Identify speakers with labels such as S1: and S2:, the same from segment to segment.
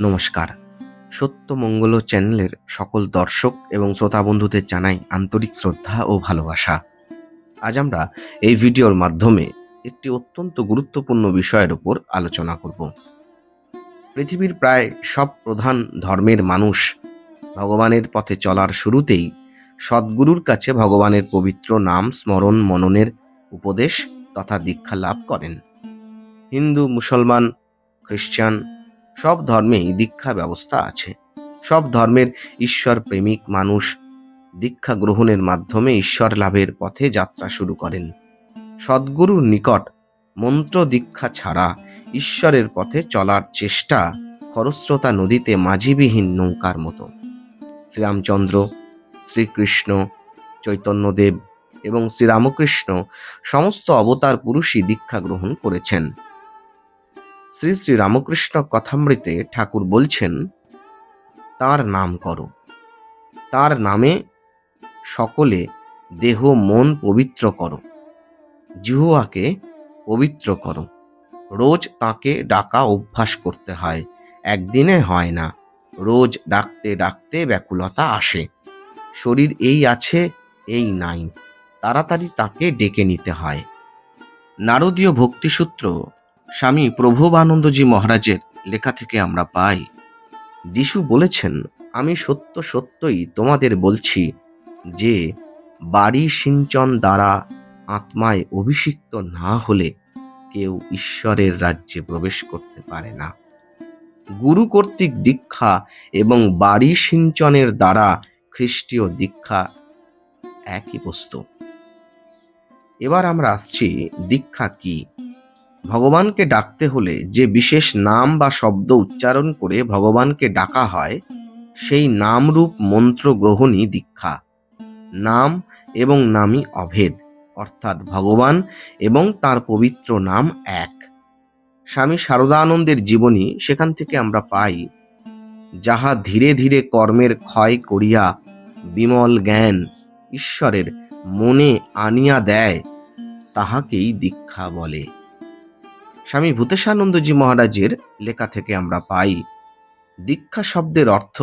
S1: নমস্কার। সত্যমঙ্গল চ্যানেলের সকল দর্শক এবং শ্রোতা বন্ধুদের জানাই আন্তরিক শ্রদ্ধা ও ভালোবাসা। আজ আমরা এই ভিডিওর মাধ্যমে একটি অত্যন্ত গুরুত্বপূর্ণ বিষয়ের উপর আলোচনা করব। পৃথিবীর প্রায় সব প্রধান ধর্মের মানুষ ভগবানের পথে চলার শুরুতেই সদ্গুরুর কাছে ভগবানের পবিত্র নাম, স্মরণ, মননের উপদেশ তথা দীক্ষা লাভ করেন। হিন্দু, মুসলমান খ্রিস্টান সব ধর্মেই দীক্ষা ব্যবস্থা আছে। সব ধর্মের ঈশ্বর প্রেমিক মানুষ দীক্ষা গ্রহণের মাধ্যমে ঈশ্বর লাভের পথে যাত্রা শুরু করেন। সদ্গুরুর নিকট মন্ত্র দীক্ষা ছাড়া ঈশ্বরের পথে চলার চেষ্টা খরস্রোতা নদীতে মাঝিবিহীন নৌকার মতো। শ্রীরামচন্দ্র, শ্রীকৃষ্ণ, চৈতন্যদেব এবং শ্রীরামকৃষ্ণ সমস্ত অবতার পুরুষই দীক্ষা গ্রহণ করেছেন। শ্রী শ্রী রামকৃষ্ণ কথামৃতে ঠাকুর বলছেন, তার নাম করো। তার নামে সকলে দেহ মন পবিত্র করো। জিহুয়াকে পবিত্র করো। রোজ তাকে ডাকা অভ্যাস করতে হয়। একদিনে হয় না। রোজ ডাকতে ডাকতে ব্যাকুলতা আসে। শরীর এই আছে, এই নাই। তাড়াতাড়ি তাকে ডেকে নিতে হয়। নারদীয় ভক্তিসূত্র স্বামী প্রভবানন্দজি মহারাজের লেখা থেকে আমরা পাই। যিশু বলেছেন, আমি সত্য সত্যই তোমাদের বলছি যে, বাড়ি সিঞ্চন দ্বারা আত্মায় অভিষিক্ত না হলে কেউ ঈশ্বরের রাজ্যে প্রবেশ করতে পারে না। গুরু কর্তৃক দীক্ষা এবং বাড়ি সিঞ্চনের দ্বারা খ্রিস্টীয় দীক্ষা একই বস্তু। এবার আমরা আসছি দীক্ষা কি? ভগবানকে ডাকতে হলে যে বিশেষ নাম বা শব্দ উচ্চারণ করে ভগবানকে ডাকা হয়, সেই নামরূপ মন্ত্র গ্রহণই দীক্ষা। নাম এবং নামই অভেদ, অর্থাৎ ভগবান এবং তার পবিত্র নাম এক। স্বামী শারদানন্দের জীবনী সেখান থেকে আমরা পাই, যাহা ধীরে ধীরে কর্মের ক্ষয় করিয়া বিমল জ্ঞান ঈশ্বরের মনে আনিয়া দেয়, তাহাকেই দীক্ষা বলে। স্বামী ভূতেশানন্দজি মহারাজের লেখা থেকে আমরা পাই, দীক্ষা শব্দের অর্থ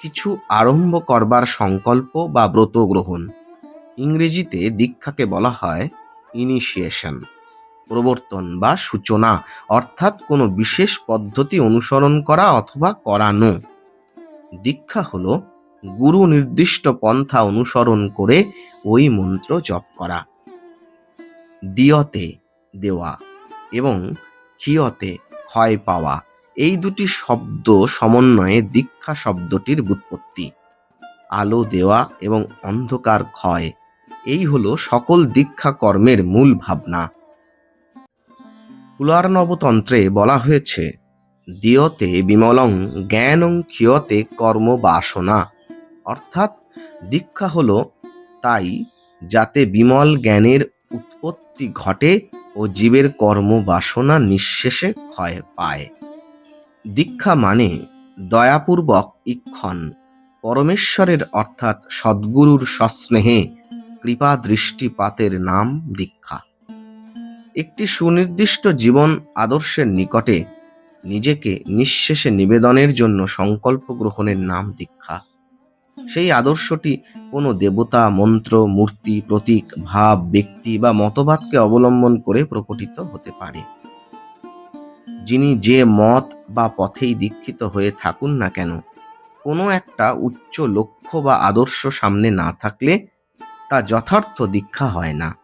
S1: কিছু আরম্ভ করবার সংকল্প বা ব্রত গ্রহণ। ইংরেজিতে দীক্ষাকে বলা হয় ইনিশিয়েশন প্রবর্তন বা সূচনা, অর্থাৎ কোনো বিশেষ পদ্ধতি অনুসরণ করা অথবা করানো। দীক্ষা হল গুরু নির্দিষ্ট পন্থা অনুসরণ করে ওই মন্ত্র জপ করা। দিয়তে দেওয়া। এবং ক্ষিয়তে ক্ষয় পাওয়া। এই দুটি শব্দ সমন্বয়ে দীক্ষা শব্দটির ব্যুৎপত্তি আলো দেওয়া এবং অন্ধকার ক্ষয়, এই হলো সকল দীক্ষা কর্মের মূল ভাবনা। কুলার্নবতন্ত্রে বলা হয়েছে, দিয়তে বিমলং, জ্ঞানং ক্ষিয়তে কর্ম বাসনা। অর্থাৎ দীক্ষা হলো তাই যাতে বিমল জ্ঞানের উৎপত্তি ঘটে ও জীবের কর্ম বাসনা নিঃশেষে ক্ষয় পায়। দীক্ষা মানে দয়াপূর্বক ইক্ষণ পরমেশ্বরের অর্থাৎ সদ্গুরুর সস্নেহে কৃপা দৃষ্টিপাতের নাম দীক্ষা। একটি সুনির্দিষ্ট জীবন আদর্শের নিকটে নিজেকে নিঃশেষে নিবেদনের জন্য সংকল্প গ্রহণের নাম দীক্ষা। সেই আদর্শটি কোনো দেবতা, মন্ত্র, মূর্তি, প্রতীক, ভাব, ব্যক্তি বা মতবাদকে অবলম্বন করে প্রকটিত হতে পারে। যিনি যে মত বা পথেই দীক্ষিত হয়ে থাকুন না কেন, কোনো একটা উচ্চ লক্ষ্য বা আদর্শ সামনে না থাকলে তা যথার্থ দীক্ষা হয় না।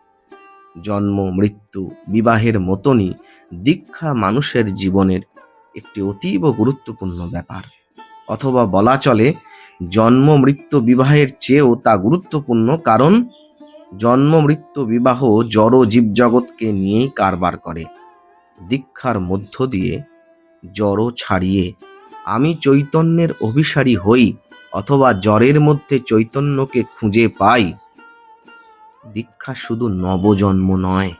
S1: জন্ম, মৃত্যু, বিবাহের মতনই দীক্ষা মানুষের জীবনের একটি অতীব গুরুত্বপূর্ণ ব্যাপার। অথবা বলা চলে, জন্ম মৃত্যু বিবাহের চেয়েও তা গুরুত্বপূর্ণ কারণ জন্ম মৃত্যু বিবাহ জড় জীবজগৎকে নিয়েই কারবার করে। দীক্ষার মধ্য দিয়ে জড় ছাড়িয়ে আমি চৈতন্যের অভিসারী হই অথবা জ্বরের মধ্যে চৈতন্যকে খুঁজে পাই। দীক্ষা শুধু নবজন্ম নয়।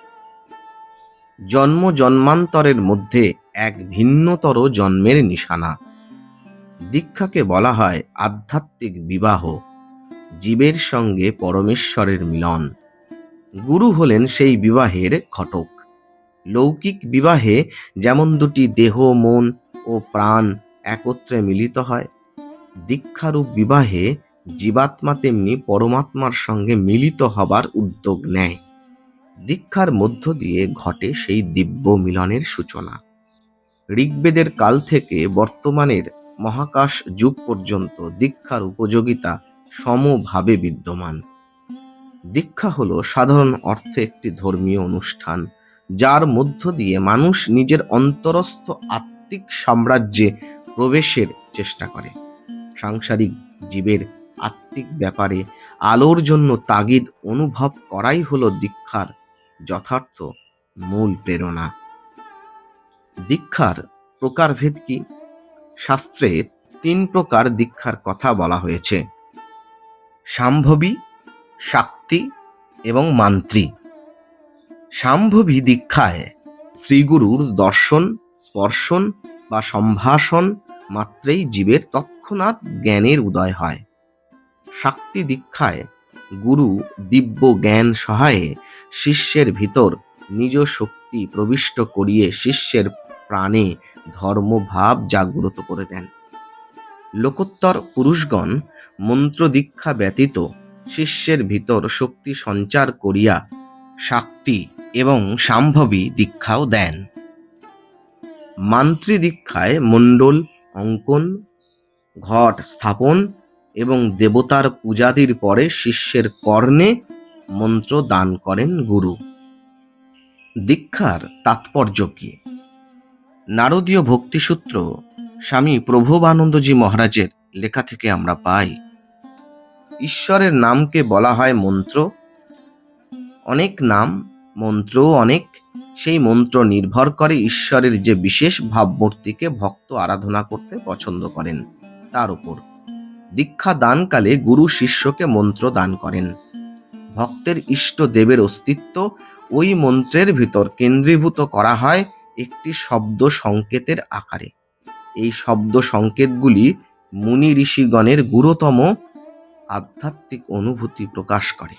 S1: জন্ম জন্মান্তরের মধ্যে এক ভিন্নতর জন্মের নিশানা। দীক্ষাকে বলা হয় আধ্যাত্মিক বিবাহ, জীবের সঙ্গে পরমেশ্বরের মিলন। গুরু হলেন সেই বিবাহের ঘটক। লৌকিক বিবাহে যেমন দুটি দেহ, মন ও প্রাণ একত্রে মিলিত হয়, দীক্ষারূপ বিবাহে জীবাত্মা তেমনি পরমাত্মার সঙ্গে মিলিত হবার উদ্যোগ নেয়। দীক্ষার মধ্য দিয়ে ঘটে সেই দিব্য মিলনের সূচনা। ঋগ্বেদের কাল থেকে বর্তমানের মহাকাশ যুগ পর্যন্ত দীক্ষার উপযোগিতা সমভাবে বিদ্যমান। দীক্ষা হলো সাধারণ অর্থে একটি ধর্মীয় অনুষ্ঠান, যার মধ্য দিয়ে মানুষ নিজের অন্তরস্থ আত্মিক সাম্রাজ্যে প্রবেশের চেষ্টা করে। সাংসারিক জীবের আত্মিক ব্যাপারে আলোর জন্য তাগিদ অনুভব করাই হলো দীক্ষার যথার্থ মূল প্রেরণা। দীক্ষার প্রকারভেদ কি? শাস্ত্রে তিন প্রকার দীক্ষার কথা বলা হয়েছে। সাম্ভবী, শাক্তি এবং মান্ত্রী। সাম্ভবী দীক্ষায় শ্রীগুরুর দর্শন, স্পর্শন বা সম্ভাষণ মাত্রেই জীবের তৎক্ষণাৎ জ্ঞানের উদয় হয়। শাক্তি দীক্ষায় গুরু দিব্য জ্ঞান সহায়ে শিষ্যের ভিতর নিজ শক্তি প্রবিষ্ট করিয়ে শিষ্যের প্রাণে ধর্মভাব জাগ্রত করে দেন। লোকোত্তর পুরুষগণ মন্ত্র দীক্ষা ব্যতীত শিষ্যের ভিতর শক্তি সঞ্চার করিয়া শাক্তি এবং সাম্ভবী দীক্ষাও দেন। মান্ত্রী মণ্ডল, অঙ্কন, ঘট স্থাপন এবং দেবতার পূজাদির পরে শিষ্যের কর্ণে মন্ত্র দান করেন গুরু। দীক্ষার তাৎপর্য কি? নারদীয় ভক্তিসূত্র স্বামী প্রভবানন্দজি মহারাজের লেখা থেকে আমরা পাই। ঈশ্বরের নামকে বলা হয় মন্ত্র। অনেক নাম, মন্ত্রও অনেক। সেই মন্ত্র নির্ভর করে ঈশ্বরের যে বিশেষ ভাবমূর্তিকে ভক্ত আরাধনা করতে পছন্দ করেন, তার উপর। দীক্ষা দানকালে গুরু শিষ্যকে মন্ত্র দান করেন। ভক্তের ইষ্ট দেবের অস্তিত্ব ওই মন্ত্রের ভিতর কেন্দ্রীভূত করা হয় শব্দ সংকেতের আকারে। এই শব্দ সংকেতগুলি মুনি ঋষিগণের গুরুতম আধ্যাত্মিক অনুভূতি প্রকাশ করে।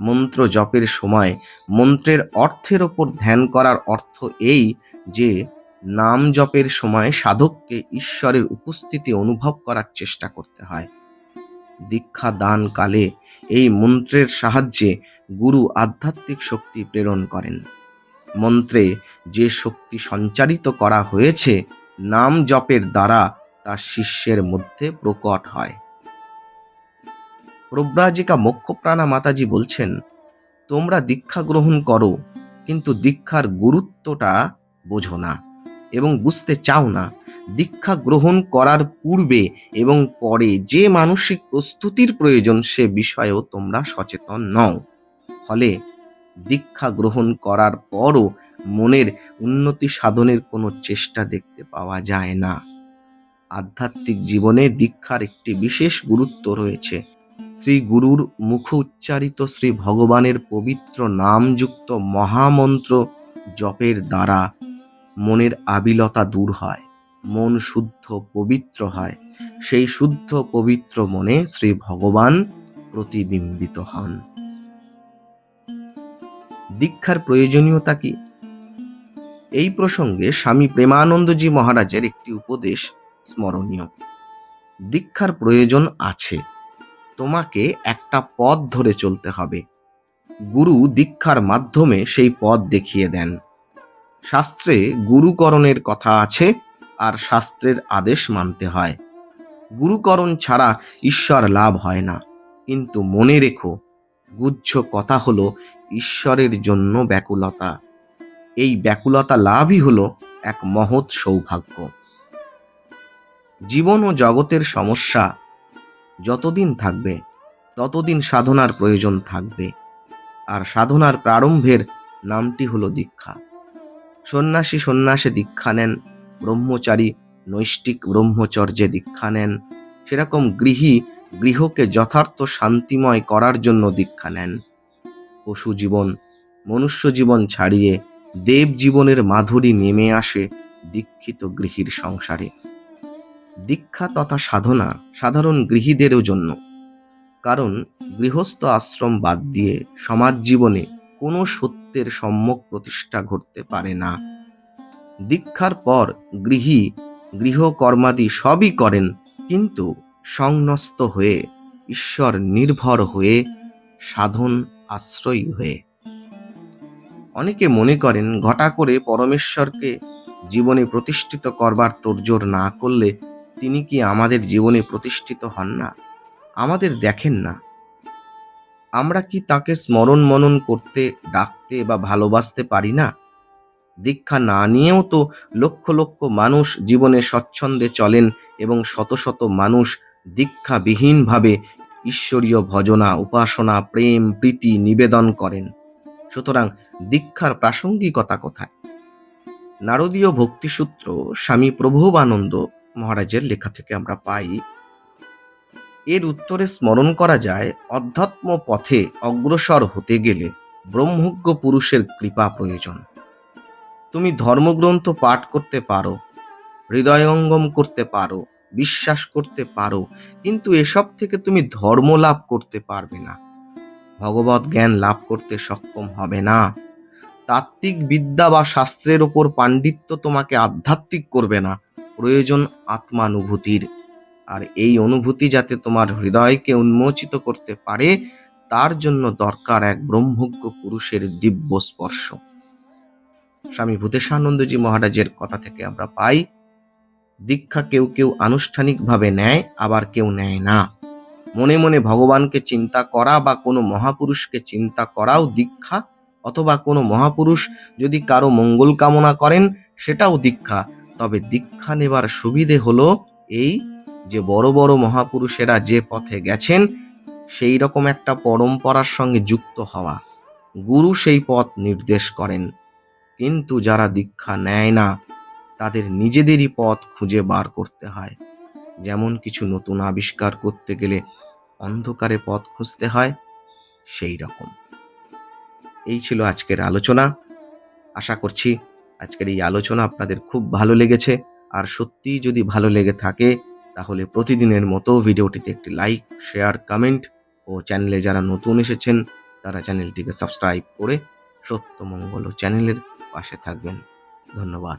S1: মন্ত্র জপের সময় মন্ত্রের অর্থের ওপর ধ্যান করার অর্থ এই যে, নাম জপের সময় সাধককে ঈশ্বরের উপস্থিতি অনুভব করার চেষ্টা করতে হয়। দীক্ষা দান কালে এই মন্ত্রের সাহায্যে গুরু আধ্যাত্মিক শক্তি প্রেরণ করেন। মন্ত্রে যে শক্তি সঞ্চারিত করা হয়েছে, নাম জপের দ্বারা তা শিষ্যের মধ্যে প্রকট হয়। প্রব্রাজিকা মোক্ষপ্রাণা মাতাজি বলছেন, তোমরা দীক্ষা গ্রহণ করো, কিন্তু দীক্ষার গুরুত্বটা বোঝো না এবং বুঝতে চাও না। দীক্ষা গ্রহণ করার পূর্বে এবং পরে যে মানসিক প্রস্তুতির প্রয়োজন সে বিষয়েও তোমরা সচেতন নও। ফলে দীক্ষা গ্রহণ করার পরও মনের উন্নতি সাধনের কোনো চেষ্টা দেখতে পাওয়া যায় না। আধ্যাত্মিক জীবনে দীক্ষার একটি বিশেষ গুরুত্ব রয়েছে। শ্রী গুরুর মুখ উচ্চারিত শ্রী ভগবানের পবিত্র নামযুক্ত মহামন্ত্র জপের দ্বারা মনের আবিলতা দূর হয়, মন শুদ্ধ পবিত্র হয়। সেই শুদ্ধ পবিত্র মনে শ্রী ভগবান প্রতিবিম্বিত হন। দীক্ষার প্রয়োজনীয়তা কি? এই প্রসঙ্গে স্বামী প্রেমানন্দজি মহারাজের একটি উপদেশ স্মরণীয়। দীক্ষার প্রয়োজন আছে। তোমাকে একটা পথ ধরে চলতে হবে। গুরু দীক্ষার মাধ্যমে সেই পথ দেখিয়ে দেন। শাস্ত্রে গুরুকরণের কথা আছে আর শাস্ত্রের আদেশ মানতে হয়। গুরুকরণ ছাড়া ঈশ্বর লাভ হয় না। কিন্তু মনে রেখো, গুচ্ছ কথা হলো ঈশ্বরের জন্য ব্যাকুলতা। এই ব্যাকুলতা লাভই হলো এক মহৎ সৌভাগ্য। জীবন ও জগতের সমস্যা যতদিন থাকবে, ততদিন সাধনার প্রয়োজন থাকবে। আর সাধনার প্রারম্ভের নামটি হলো দীক্ষা। সন্ন্যাসী সন্ন্যাসে দীক্ষা নেন, ব্রহ্মচারী নৈষ্টিক ব্রহ্মচর্যে দীক্ষা নেন, সেরকম গৃহী গৃহকে যথার্থ শান্তিময় করার জন্য দীক্ষা নেন। পশু জীবন, মনুষ্য জীবন ছাড়িয়ে দেব জীবনের মাধুরী নেমে আসে দীক্ষিত গৃহীর সংসারে। দীক্ষা তথা সাধনা সাধারণ গৃহীদেরও জন্য। কারণ গৃহস্থ আশ্রম বাদ দিয়ে সমাজ জীবনে কোনো সত্যের সম্যক প্রতিষ্ঠা ঘটতে পারে না। দীক্ষার পর গৃহী, গৃহকর্মাদি সবই করেন, কিন্তু সংনস্ত হয়ে ঈশ্বর নির্ভর হয়ে সাধন আশ্রয়ী হয়ে। অনেকে মনে করেন, ঘটা করে পরমেশ্বরকে জীবনে প্রতিষ্ঠিত করবার তোড়জোড় না করলে তিনি কি আমাদের জীবনে প্রতিষ্ঠিত হন না? আমাদের দেখেন না। আমরা কি তাকে স্মরণ মনন করতে, ডাকতে বা ভালোবাসতে পারি না? দীক্ষা না নিয়েও তো লক্ষ লক্ষ মানুষ জীবনে স্বচ্ছন্দে চলেন এবং শত শত মানুষ দীক্ষাবিহীনভাবে ঈশ্বরীয় ভজনা, উপাসনা, প্রেম, প্রীতি নিবেদন করেন। সুতরাং দীক্ষার প্রাসঙ্গিকতা কোথায়? নারদীয় ভক্তিসূত্র স্বামী প্রভুবানন্দ মহারাজের লেখা থেকে আমরা পাই, এর উত্তরে স্মরণ করা যায়, অধ্যাত্ম পথে অগ্রসর হতে গেলে ব্রহ্মজ্ঞ পুরুষের কৃপা প্রয়োজন। তুমি ধর্মগ্রন্থ পাঠ করতে পারো, হৃদয়ঙ্গম করতে পারো বিশ্বাস করতে পারো, কিন্তু এসব থেকে তুমি ধর্ম লাভ করতে পারবে না। ভগবত জ্ঞান লাভ করতে সক্ষম হবে না। তাত্ত্বিক বিদ্যা বা শাস্ত্রের ওপর পাণ্ডিত্য তোমাকে আধ্যাত্মিক করবে না। প্রয়োজন আত্মানুভূতির। আর এই অনুভূতি যাতে তোমার হৃদয়কে উন্মোচিত করতে পারে, তার জন্য দরকার এক ব্রহ্মজ্ঞ পুরুষের দিব্য স্পর্শ স্বামী ভূতেশানন্দজি মহারাজের কথা থেকে আমরা পাই দীক্ষা কেউ কেউ আনুষ্ঠানিকভাবে নেয়, আবার কেউ নেয় না। মনে মনে ভগবানকে চিন্তা করা বা কোনো মহাপুরুষকে চিন্তা করাও দীক্ষা, অথবা কোনো মহাপুরুষ যদি কারও মঙ্গল কামনা করেন, সেটাও দীক্ষা। তবে দীক্ষা নেবার সুবিধে হলো এই যে বড় বড় মহাপুরুষেরা যে পথে গেছেন, সেই রকম একটা পরম্পরার সঙ্গে যুক্ত হওয়া। গুরু সেই পথ নির্দেশ করেন। কিন্তু যারা দীক্ষা নেয় না তাদের নিজেদেরই পথ খুঁজে বার করতে হয়। যেমন কিছু নতুন আবিষ্কার করতে গেলে অন্ধকারে পথ খুঁজতে হয়, সেই রকম। এই ছিল আজকের আলোচনা। আশা করছি আজকের এই আলোচনা আপনাদের খুব ভালো লেগেছে। আর সত্যিই যদি ভালো লেগে থাকে, তাহলে প্রতিদিনের মতো ভিডিওটিতে একটি লাইক, শেয়ার, কমেন্ট ও চ্যানেলে যারা নতুন এসেছেন, তারা চ্যানেলটিকে সাবস্ক্রাইব করে সত্যমঙ্গল চ্যানেলের পাশে থাকবেন। ধন্যবাদ।